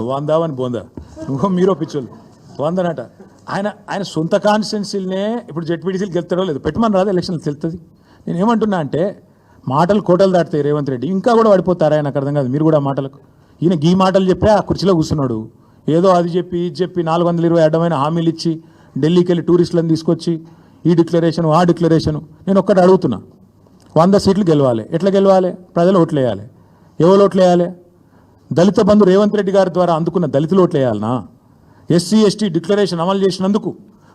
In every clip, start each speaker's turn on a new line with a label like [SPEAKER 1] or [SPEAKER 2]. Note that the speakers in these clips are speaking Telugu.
[SPEAKER 1] వంద అని బోందా? ఇంకో మీరో పిచ్చోళ్ళు. వందనట. ఆయన ఆయన సొంత కాన్స్టిట్యున్సీలనే ఇప్పుడు జెడ్పీటీసీలు గెలుతాడో లేదు పెట్టమని రాదు ఎలక్షన్లు తెలుస్తుంది నేను ఏమంటున్నా అంటే మాటలు కోటలు దాటుతాయి రేవంత్ రెడ్డి ఇంకా కూడా పడిపోతారా ఆయన? అర్థం కాదు. మీరు కూడా మాటలకు. ఈయన గీ మాటలు చెప్పే ఆ కుర్చీలో కూర్చున్నాడు. ఏదో అది చెప్పి ఇది చెప్పి నాలుగు వందల ఇరవై అడ్డమైన హామీలు ఇచ్చి ఢిల్లీకి వెళ్ళి టూరిస్టులను తీసుకొచ్చి ఈ డిక్లరేషను ఆ డిక్లరేషను. నేను ఒక్కటి అడుగుతున్నా. వంద సీట్లు గెలవాలి. ఎట్లా గెలవాలి? ప్రజలు ఓట్లు వేయాలి ఎవరు ఓట్లు వేయాలి దళిత బంధు రేవంత్ రెడ్డి గారి ద్వారా అందుకున్న దళితులు ఓట్లేయాలనా? ఎస్సీ ఎస్టీ డిక్లరేషన్ అమలు చేసినందుకు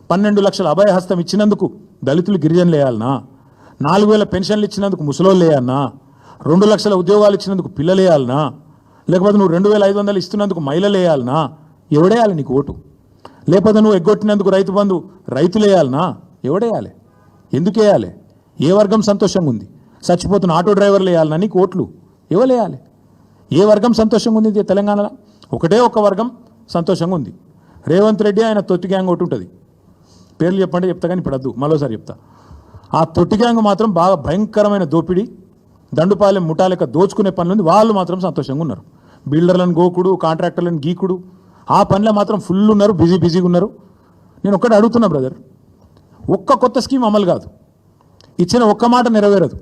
[SPEAKER 1] పన్నెండు లక్షల అభయ హస్తం ఇచ్చినందుకు దళితులు గిరిజనులు వేయాలనా? నాలుగు వేల పెన్షన్లు ఇచ్చినందుకు ముసలోళ్ళు వేయాలనా? రెండు లక్షల ఉద్యోగాలు ఇచ్చినందుకు పిల్లలు వేయాలనా? లేకపోతే నువ్వు రెండు వేల ఐదు వందలు ఇస్తున్నందుకు మహిళలు వేయాలనా? ఎవడేయాలి నీకు ఓటు? లేకపోతే నువ్వు ఎగ్గొట్టినందుకు రైతు బంధు రైతులు వేయాలనా? ఎవడేయాలి ఎందుకు వేయాలి? ఏ వర్గం సంతోషంగా ఉంది? చచ్చిపోతున్న ఆటో డ్రైవర్లు వేయాలని నీకు ఓట్లు. ఏ వర్గం సంతోషంగా ఉంది ఇది తెలంగాణలో? ఒకటే ఒక వర్గం సంతోషంగా ఉంది. రేవంత్ రెడ్డి ఆయన తొట్టి గ్యాంగ్ ఒకటి ఉంటుంది. పేర్లు చెప్పండి చెప్తా కానీ ఇప్పుడు మరోసారి చెప్తా. ఆ తొట్టి గ్యాంగ్ మాత్రం బాగా భయంకరమైన దోపిడీ దండుపాలెం ముఠాలెక్క దోచుకునే పనులు ఉంది. వాళ్ళు మాత్రం సంతోషంగా ఉన్నారు. బిల్డర్లను గోకుడు కాంట్రాక్టర్లను గీకుడు ఆ పనిలో మాత్రం ఫుల్ ఉన్నారు బిజీ బిజీగా ఉన్నారు. నేను ఒక్కటి అడుగుతున్నా బ్రదర్. ఒక్క కొత్త స్కీమ్ అమలు కాదు. ఇచ్చిన ఒక్క మాట నెరవేరదు.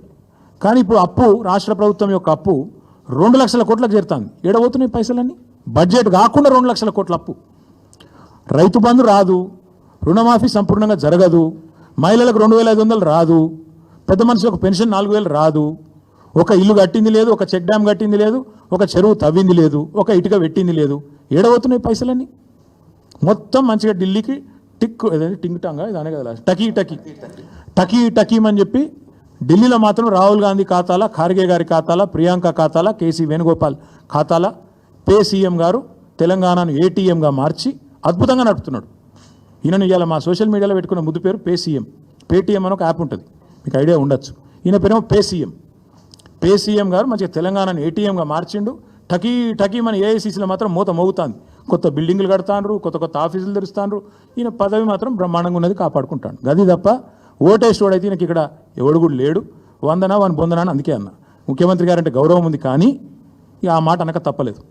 [SPEAKER 1] కానీ ఇప్పుడు అప్పు రాష్ట్ర ప్రభుత్వం యొక్క అప్పు రెండు లక్షల కోట్లకు చేరుతుంది. ఏడబోతున్నాయి పైసలన్నీ? బడ్జెట్ కాకుండా రెండు లక్షల కోట్ల అప్పు. రైతు బంధు రాదు రుణమాఫీ సంపూర్ణంగా జరగదు మహిళలకు రెండు వేల ఐదు వందలు రాదు పెద్ద మనుషులకు పెన్షన్ నాలుగు వేలు రాదు ఒక ఇల్లు కట్టింది లేదు ఒక చెక్ డ్యామ్ కట్టింది లేదు ఒక చెరువు తవ్వింది లేదు ఒక ఇటుక పెట్టింది లేదు. ఏడబోతున్నాయి పైసలన్నీ? మొత్తం మంచిగా ఢిల్లీకి టిక్ ఏదైనా టింగ్ టాంగా? ఇదానే కదా టకీ టకీ. టకీ టకీమ్ అని చెప్పి ఢిల్లీలో మాత్రం రాహుల్ గాంధీ ఖాతాల ఖార్గే గారి ఖాతాల ప్రియాంక ఖాతాల కేసీ వేణుగోపాల్ ఖాతాల పే సీఎం గారు తెలంగాణను ఏటీఎంగా మార్చి అద్భుతంగా నడుపుతున్నాడు. ఈయనను ఇవాళ మా సోషల్ మీడియాలో పెట్టుకున్న ముద్దు పేరు పే సీఎం. పేటీఎం అని ఒక యాప్ ఉంటుంది. మీకు ఐడియా ఉండొచ్చు. ఈయన పేరేమో పేసీఎం పేసీఎం పే సీఎం గారు మంచిగా తెలంగాణను ఏటీఎంగా మార్చిండు. టకీ టకీ మన ఏఐసీసీలో మాత్రం మూత మోగుతుంది. కొత్త బిల్డింగ్లు కడతాండ్రు కొత్త కొత్త ఆఫీసులు తెరుస్తాండ్రు. ఈయన పదవి మాత్రం బ్రహ్మాండంగా ఉన్నది కాపాడుకుంటాడు. గది తప్ప ఓటేసేవాడైతే నాకు ఇక్కడ ఎవడు కూడా లేడు. వందనా వన్ పొందనా అని అందుకే అన్న. ముఖ్యమంత్రి గారంటే గౌరవం ఉంది కానీ ఇక ఆ మాట అనక తప్పలేదు.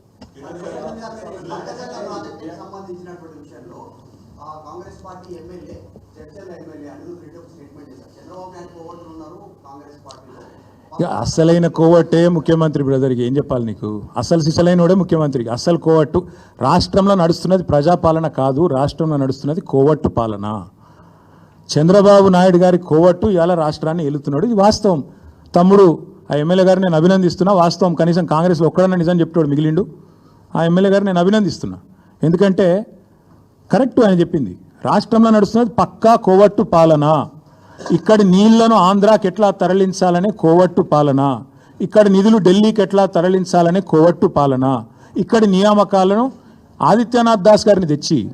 [SPEAKER 1] ఇక అసలైన కోవట్టే ముఖ్యమంత్రి బ్రదర్కి. ఏం చెప్పాలి నీకు? అసలు సిసలైనోడే ముఖ్యమంత్రికి. అసలు కోవట్టు. రాష్ట్రంలో నడుస్తున్నది ప్రజాపాలన కాదు రాష్ట్రంలో నడుస్తున్నది కోవట్టు పాలన. చంద్రబాబు నాయుడు గారి కోవట్టు ఇవాళ రాష్ట్రాన్ని ఎలుతున్నాడు ఇది వాస్తవం. తమ్ముడు ఆ ఎమ్మెల్యే గారిని నేను అభినందిస్తున్నా. వాస్తవం. కనీసం కాంగ్రెస్లో ఒక్కడన్నా నిజం చెప్తాడు మిగిలిండు. ఆ ఎమ్మెల్యే గారిని నేను అభినందిస్తున్నా. ఎందుకంటే కరెక్ట్ ఆయన చెప్పింది. రాష్ట్రంలో నడుస్తున్నది పక్కా కోవట్టు పాలన. ఇక్కడి నీళ్ళను ఆంధ్రాకి ఎట్లా తరలించాలనే కోవట్టు పాలన. ఇక్కడి నిధులు ఢిల్లీకి ఎట్లా తరలించాలనే కోవట్టు పాలన. ఇక్కడి నియామకాలను ఆదిత్యనాథ్ దాస్ గారిని తెచ్చి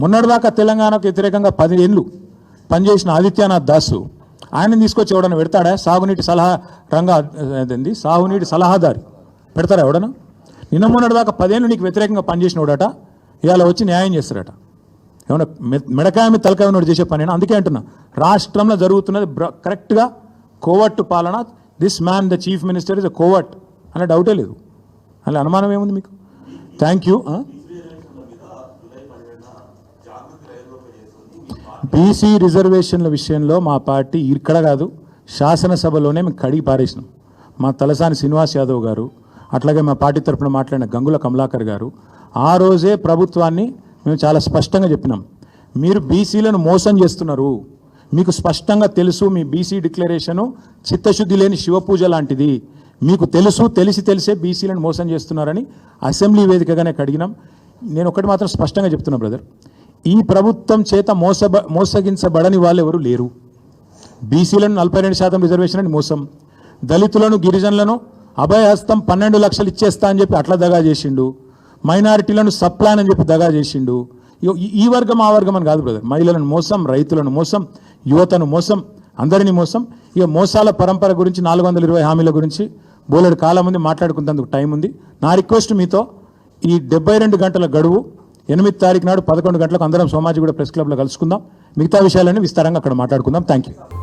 [SPEAKER 1] మొన్నటిదాకా తెలంగాణకు వ్యతిరేకంగా పది ఏళ్ళు పనిచేసిన ఆదిత్యనాథ్ దాసు ఆయన తీసుకొచ్చి ఎవడన్నా పెడతాడా? సాగునీటి సలహా రంగా అదేంది? సాగునీటి సలహాదారి. పెడతారా ఎవడన్నా? నిన్న మొన్నటిదాకా పదేళ్ళు నీకు వ్యతిరేకంగా పనిచేసినోడట ఇవాళ వచ్చి న్యాయం చేస్తారట. ఏమన్నా మెడకాయ మీద తలకాయ ఉన్నోడు చేసే పని అందుకే అంటున్నా. రాష్ట్రంలో జరుగుతున్నది బ్ర- కరెక్ట్గా కోవట్టు పాలన this man the chief minister is a కోవట్ అనే డౌటే లేదు. అలా అనుమానం ఏముంది మీకు? థ్యాంక్ యూ బీసీ రిజర్వేషన్ల విషయంలో మా పార్టీ ఇక్కడ కాదు శాసనసభలోనే మేము కడిగి పారేసినాం. మా తలసాని శ్రీనివాస్ యాదవ్ గారు అట్లాగే మా పార్టీ తరఫున మాట్లాడిన గంగుల కమలాకర్ గారు ఆ రోజే ప్రభుత్వాన్ని మేము చాలా స్పష్టంగా చెప్పినాం. మీరు బీసీలను మోసం చేస్తున్నారు. మీకు స్పష్టంగా తెలుసు మీ బీసీ డిక్లరేషను చిత్తశుద్ధి లేని శివపూజ లాంటిది. మీకు తెలుసు తెలిసి తెలిసే బీసీలను మోసం చేస్తున్నారని అసెంబ్లీ వేదికగానే కడిగినాం. నేను ఒకటి మాత్రం స్పష్టంగా చెప్తున్నా బ్రదర్. ఈ ప్రభుత్వం చేత మోసబ మోసగించబడని వాళ్ళు ఎవరు లేరు. బీసీలను నలభై రెండు శాతం రిజర్వేషన్ అని మోసం. దళితులను గిరిజనులను అభయహస్తం పన్నెండు లక్షలు ఇచ్చేస్తా అని చెప్పి అట్లా దగా చేసిండు. మైనారిటీలను సప్లాన్ అని చెప్పి దగా చేసిండు. ఈ- ఈ వర్గం ఆ వర్గం అని కాదు బ్రదర్. మహిళలను మోసం రైతులను మోసం యువతను మోసం అందరినీ మోసం. ఇక మోసాల పరంపర గురించి నాలుగు వందల ఇరవై హామీల గురించి బోలెడు కాలం ఉంది మాట్లాడుకున్నందుకు టైం ఉంది. నా రిక్వెస్ట్ మీతో ఈ డెబ్బై రెండు గంటల గడువు ఎనిమిది తారీఖు నాడు పదకొండు గంటలకు అందరం సోమాజిగూడ ప్రెస్ క్లబ్లో కలుసుకుందాం. మిగతా విషయాలన్నీ విస్తారంగా అక్కడ మాట్లాడుకుందాం. Thank you